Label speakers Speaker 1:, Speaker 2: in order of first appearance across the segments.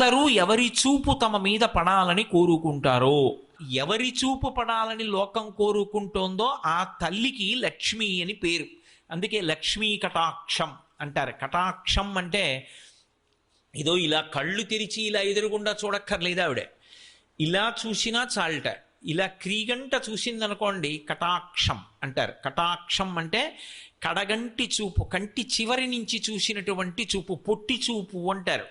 Speaker 1: అందరూ ఎవరి చూపు తమ మీద పడాలని కోరుకుంటారో ఎవరి చూపు పడాలని లోకం కోరుకుంటోందో ఆ తల్లికి లక్ష్మి అని పేరు. అందుకే లక్ష్మీ కటాక్షం అంటారు. కటాక్షం అంటే ఏదో ఇలా కళ్ళు తెరిచి ఇలా ఎదురుగుండా చూడక్కర్లేదు ఆవిడ. ఇలా చూసినా చాలట. ఇలా క్రీగంట చూసిందనుకోండి కటాక్షం అంటారు. కటాక్షం అంటే కడగంటి చూపు కంటి చివరి నుంచి చూసినటువంటి చూపు పొట్టి చూపు అంటారు.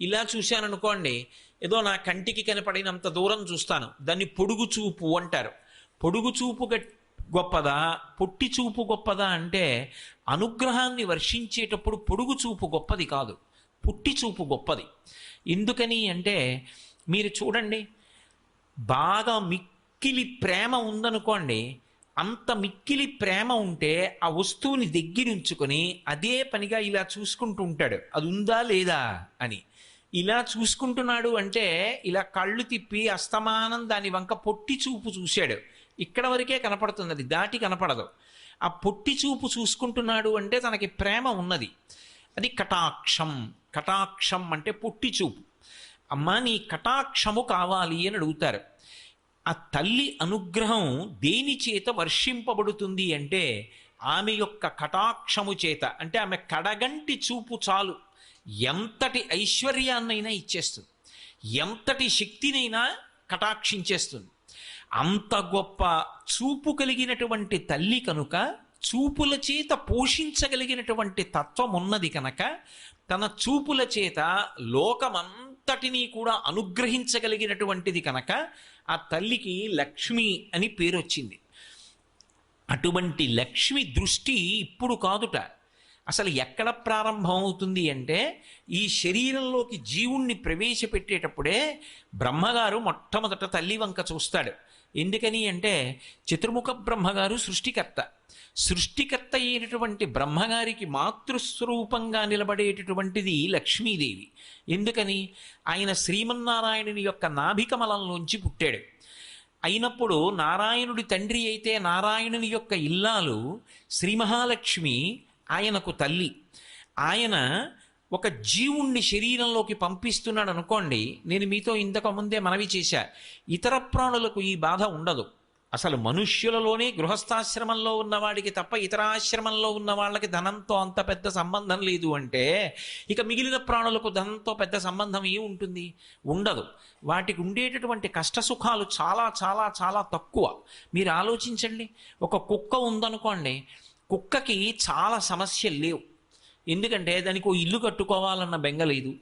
Speaker 1: ఇలా చూశాననుకోండి ఏదో నా కంటికి కనపడినంత దూరం చూస్తాను. దాన్ని పొడుగు చూపు అంటారు. పొడుగు చూపు గొప్పదా? పొట్టి చూపు గొప్పదా అంటే అనుగ్రహాన్ని వర్షించేటప్పుడు పొడుగు చూపు గొప్పది కాదు. పుట్టి చూపు గొప్పది. ఎందుకని అంటే మీరు చూడండి బాగా మిక్కిలి ప్రేమ ఉందనుకోండి అంత మిక్కిలి ప్రేమ ఉంటే ఆ వస్తువుని దగ్గరుంచుకొని అదే పనిగా ఇలా చూసుకుంటూ ఉంటాడు. అది ఉందా లేదా అని. ఇలా చూసుకుంటున్నాడు అంటే ఇలా కళ్ళు తిప్పి అస్తమానం దాని వంక పొట్టి చూపు చూశాడు. ఇక్కడ వరకే కనపడుతుంది అది దాటి కనపడదు. ఆ పొట్టి చూపు చూసుకుంటున్నాడు అంటే తనకి ప్రేమ ఉన్నది. అది కటాక్షం కటాక్షం అంటే పొట్టి చూపు. అమ్మా నీ కటాక్షము కావాలి అని అడుగుతారు. ఆ తల్లి అనుగ్రహం దేని చేత వర్షింపబడుతుంది అంటే ఆమె యొక్క కటాక్షము చేత అంటే ఆమె కడగంటి చూపు చాలు. ఎంతటి ఐశ్వర్యాన్నైనా ఇచ్చేస్తుంది. ఎంతటి శక్తినైనా కటాక్షించేస్తుంది. అంత గొప్ప చూపు కలిగినటువంటి తల్లి కనుక చూపుల చేత పోషించగలిగినటువంటి తత్వం ఉన్నది కనుక తన చూపుల చేత లోకమంతటినీ కూడా అనుగ్రహించగలిగినటువంటిది కనుక ఆ తల్లికి లక్ష్మి అని పేరు వచ్చింది అటువంటి లక్ష్మి దృష్టి ఇప్పుడు కాదుట. అసలు ఎక్కడ ప్రారంభం అవుతుంది అంటే ఈ శరీరంలోకి జీవుణ్ణి ప్రవేశపెట్టేటప్పుడే బ్రహ్మగారు మొట్టమొదట తల్లి వంక చూస్తాడు. ఎందుకని అంటే చతుర్ముఖ బ్రహ్మగారు సృష్టికర్త. సృష్టికర్త అయినటువంటి బ్రహ్మగారికి మాతృస్వరూపంగా నిలబడేటటువంటిది లక్ష్మీదేవి. ఎందుకని? ఆయన శ్రీమన్నారాయణుని యొక్క నాభికమలంలోంచి పుట్టాడు. అయినప్పుడు నారాయణుడి తండ్రి అయితే నారాయణుని యొక్క ఇల్లాలు శ్రీ మహాలక్ష్మి ఆయనకు తల్లి. ఆయన ఒక జీవుణ్ణి శరీరంలోకి పంపిస్తున్నాడు అనుకోండి నేను మీతో ఇంతకు ముందే మనవి చేశా. ఇతర ప్రాణులకు ఈ బాధ ఉండదు. అసలు మనుష్యులలోనే గృహస్థాశ్రమంలో ఉన్నవాడికి తప్ప ఇతర ఆశ్రమంలో ఉన్న వాళ్ళకి ధనంతో అంత పెద్ద సంబంధం లేదు అంటే ఇక మిగిలిన ప్రాణులకు ధనంతో పెద్ద సంబంధం ఏ ఉంటుంది? ఉండదు. వాటికి ఉండేటటువంటి కష్ట సుఖాలు చాలా చాలా చాలా తక్కువ. మీరు ఆలోచించండి. ఒక కుక్క ఉందనుకోండి కుక్కకి చాలా సమస్యలు లేవు. ఎందుకంటే దానికి ఓ ఇల్లు కట్టుకోవాలన్న బెంగ లేదు.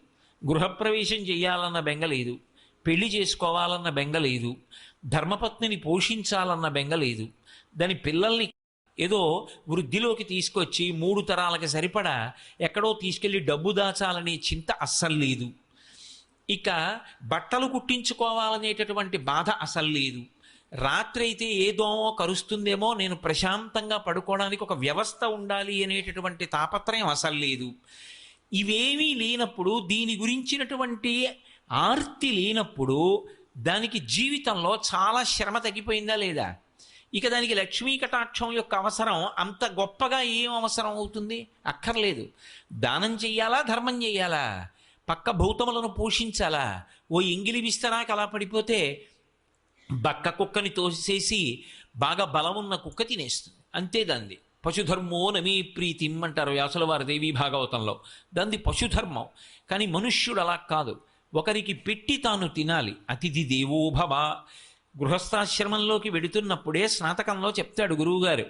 Speaker 1: గృహప్రవేశం చేయాలన్న బెంగ లేదు. పెళ్ళి చేసుకోవాలన్న బెంగ లేదు. ధర్మపత్నిని పోషించాలన్న బెంగ లేదు. దాని పిల్లల్ని ఏదో వృద్ధిలోకి తీసుకొచ్చి మూడు తరాలకి సరిపడా ఎక్కడో తీసుకెళ్ళి డబ్బు దాచాలనే చింత అస్సలు లేదు. ఇక బట్టలు కుట్టించుకోవాలనేటటువంటి బాధ అసలు లేదు. రాత్రి అయితే ఏ దోమో కరుస్తుందేమో నేను ప్రశాంతంగా పడుకోవడానికి ఒక వ్యవస్థ ఉండాలి అనేటటువంటి తాపత్రయం అసలు లేదు. ఇవేమీ లేనప్పుడు దీని గురించినటువంటి ఆర్తి లేనప్పుడు దానికి జీవితంలో చాలా శ్రమ తగ్గిపోయిందా లేదా? ఇక దానికి లక్ష్మీ కటాక్షం యొక్క అవసరం అంత గొప్పగా ఏం అవసరం అవుతుంది? అక్కర్లేదు. దానం చెయ్యాలా? ధర్మం చెయ్యాలా? పక్క భౌతములను పోషించాలా? ఓ ఎంగిలి విస్తరాకి అలా పడిపోతే బక్క కుక్కని తోసేసి బాగా బలం ఉన్న కుక్క తినేస్తుంది. అంతే దాన్ని పశుధర్మో నమీ ప్రీతిం అంటారు వ్యాసుల వారి దేవీ భాగవతంలో. దాన్ని పశుధర్మం. కానీ మనుష్యుడు అలా కాదు. ఒకరికి పెట్టి తాను తినాలి. అతిథి దేవోభవ. గృహస్థాశ్రమంలోకి వెడుతున్నప్పుడే స్నాతకంలో చెప్తాడు గురువుగారు.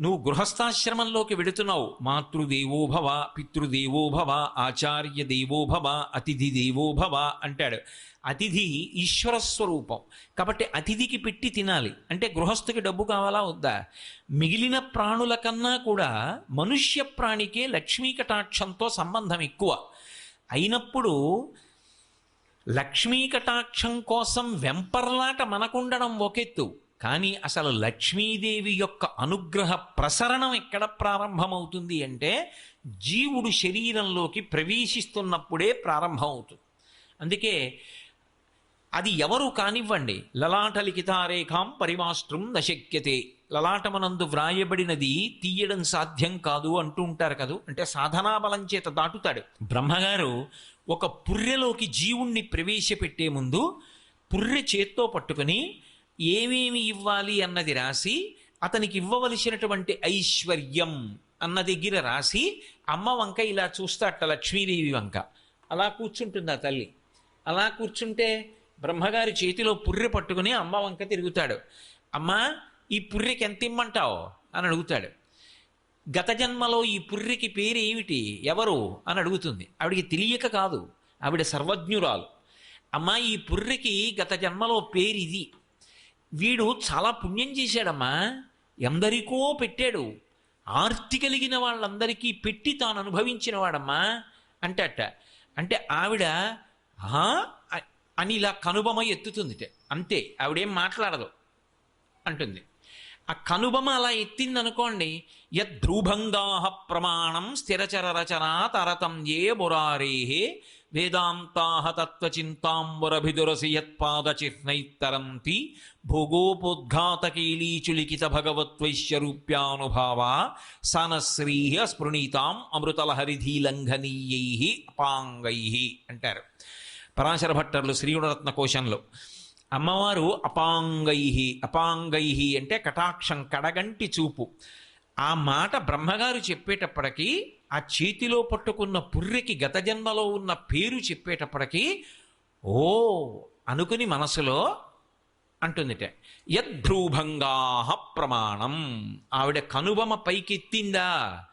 Speaker 1: నువ్వు గృహస్థాశ్రమంలోకి వెడుతున్నావు. మాతృదేవోభవ పితృదేవోభవ ఆచార్య దేవోభవ అతిథి దేవోభవ అంటాడు. అతిథి ఈశ్వర స్వరూపం కాబట్టి అతిథికి పెట్టి తినాలి. అంటే గృహస్థుకి డబ్బు కావాలా వద్దా? మిగిలిన ప్రాణుల కన్నా కూడా మనుష్య ప్రాణికే లక్ష్మీ కటాక్షంతో సంబంధం ఎక్కువ. అయినప్పుడు లక్ష్మీ కటాక్షం కోసం వెంపర్లాట మనకుండడం ఒకెత్తు. కానీ అసలు లక్ష్మీదేవి యొక్క అనుగ్రహ ప్రసరణం ఎక్కడ ప్రారంభమవుతుంది అంటే జీవుడు శరీరంలోకి ప్రవేశిస్తున్నప్పుడే ప్రారంభమవుతుంది. అందుకే అది ఎవరు కానివ్వండి లలాట లిఖితారేఖాం పరిమాష్ట్రం నశక్యతే. లలాటమనందు వ్రాయబడినది తీయడం సాధ్యం కాదు అంటూ ఉంటారు కదూ. అంటే సాధనా బలం చేత దాటుతాడు. బ్రహ్మగారు ఒక పుర్రెలోకి జీవుణ్ణి ప్రవేశపెట్టే ముందు పుర్రె చేత్తో పట్టుకుని ఏమేమి ఇవ్వాలి అన్నది రాసి అతనికి ఇవ్వవలసినటువంటి ఐశ్వర్యం అన్న దగ్గర రాసి అమ్మ వంక ఇలా చూస్తాట లక్ష్మీదేవి వంక. అలా కూర్చుంటుంది ఆ తల్లి. అలా కూర్చుంటే బ్రహ్మగారి చేతిలో పుర్రె పట్టుకుని అమ్మ వంక తిరుగుతాడు. అమ్మా ఈ పుర్రెకి ఎంత ఇమ్మంటావు? అని అడుగుతాడు. గత జన్మలో ఈ పుర్రెకి పేరు ఏమిటి ఎవరు? అని అడుగుతుంది. ఆవిడికి తెలియక కాదు. ఆవిడ సర్వజ్ఞురాలు. అమ్మా ఈ పుర్రెకి గత జన్మలో పేరు ఇది వీడు చాలా పుణ్యం చేశాడమ్మా. ఎందరికో పెట్టాడు. ఆర్తి కలిగిన వాళ్ళందరికీ పెట్టి తాను అనుభవించిన వాడమ్మా అంటట. అంటే ఆవిడ "ఆ?" అని ఇలా కనుబొమ ఎత్తుతుంది అంతే ఆవిడేం మాట్లాడదు అంటుంది. ఆ కనుబొమ్మ అలా ఎత్తిందనుకోండి అనుకోండి ప్రమాణం స్థిరచర రచనా తరతం ఏ మురారే వేదాంతాహ తత్వచింతాంబురభిదురసి యత్పాద చిహ్నైత్తరంతి భోగోపోద్ఘాతకీలీచులిఖిత భగవత్వైశ్యరూప్యానుభావ సనశ్రీ స్పృణీతాం అమృతలహరిధీలంఘనీయై అపాంగై అంటారు. పరాశర భట్టర్లు శ్రీగుణరత్న కోశంలో అమ్మవారు అపాంగై అపాంగై అంటే కటాక్షం కడగంటి చూపు. ఆ మాట బ్రహ్మగారు చెప్పేటప్పటికీ ఆ చేతిలో పట్టుకున్న పుర్రెకి గత జన్మలో ఉన్న పేరు చెప్పేటప్పటికీ ఓ అనుకుని మనసులో అంటుందిట. యద్భ్రూభంగా ప్రమాణం. ఆవిడ కనుబొమ పైకెత్తిందా?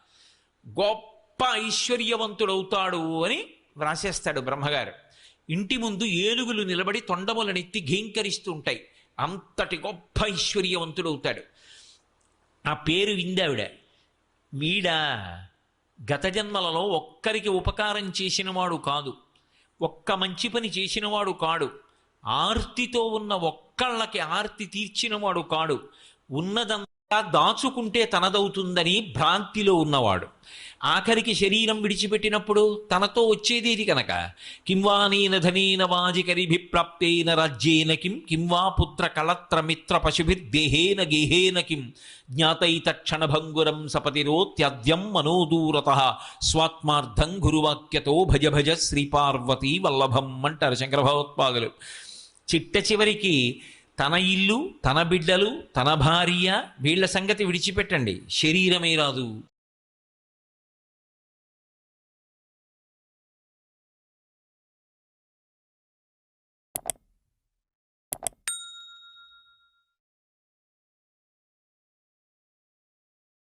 Speaker 1: గొప్ప ఐశ్వర్యవంతుడవుతాడు అని వ్రాసేస్తాడు బ్రహ్మగారు. ఇంటి ముందు ఏనుగులు నిలబడి తొండములనెత్తి ఘీంకరిస్తూ ఉంటాయి. అంతటి గొప్ప ఐశ్వర్యవంతుడవుతాడు ఆ పేరు విందావిడ వీడా గత జన్మలలో ఒక్కరికి ఉపకారం చేసినవాడు కాదు. ఒక్క మంచి పని చేసినవాడు కాడు. ఆర్తితో ఉన్న ఒక్కళ్ళకి ఆర్తి తీర్చినవాడు కాడు. ఉన్నదంతా దాచుకుంటే తనదవుతుందని భ్రాంతిలో ఉన్నవాడు. ఆఖరికి శరీరం విడిచిపెట్టినప్పుడు తనతో వచ్చేదేది కనుక? కింవా ధనీన వాజికరిభిప్రాప్తేన రాజ్యేన కిం? కింవా పుత్ర కళత్ర మిత్ర పశుభిర్దేహేన గేహేన కిం? జ్ఞాతైత క్షణభంగురం సపతిరోత్యద్యం మనోదూరత. స్వాత్మార్థం గురువాక్యతో భజ భజ శ్రీపార్వతీ వల్లభం అంటారు శంకర భగవత్పాదులు చిట్ట చివరికి తన ఇల్లు తన బిడ్డలు తన భార్య వీళ్ళ సంగతి విడిచిపెట్టండి. శరీరమే రాదు.